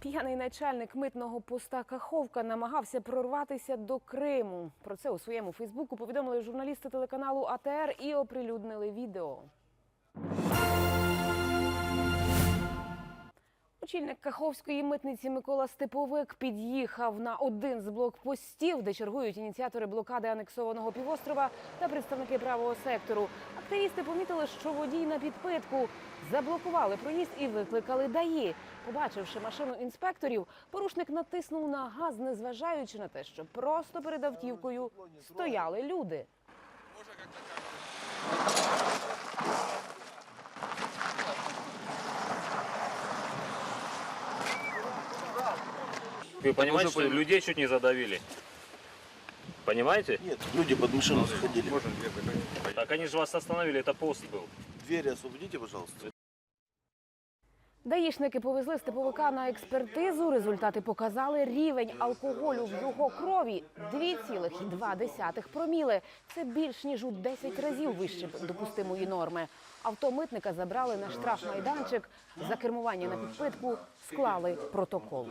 П'яний начальник митного поста Каховка намагався прорватися до Криму. Про це у своєму Фейсбуку повідомили журналісти телеканалу АТР і оприлюднили відео. Очільник Каховської митниці Микола Степовик під'їхав на один з блокпостів, де чергують ініціатори блокади анексованого півострова та представники правого сектору. Активісти помітили, що водій на підпитку заблокували проїзд і викликали ДАІ. Побачивши машину інспекторів, порушник натиснув на газ, незважаючи на те, що просто перед автівкою стояли люди. Вы понимаете, что людей чуть не задавили? Понимаете? Нет, люди под машину заходили. Так они же вас остановили, это пост был. Двери освободите, пожалуйста. Даїшники повезли степовика на експертизу. Результати показали рівень алкоголю в його крові 2,2 проміли. Це більш ніж у 10 разів вище допустимої норми. Автомитника забрали на штрафмайданчик. За кермування на підпитку склали протокол.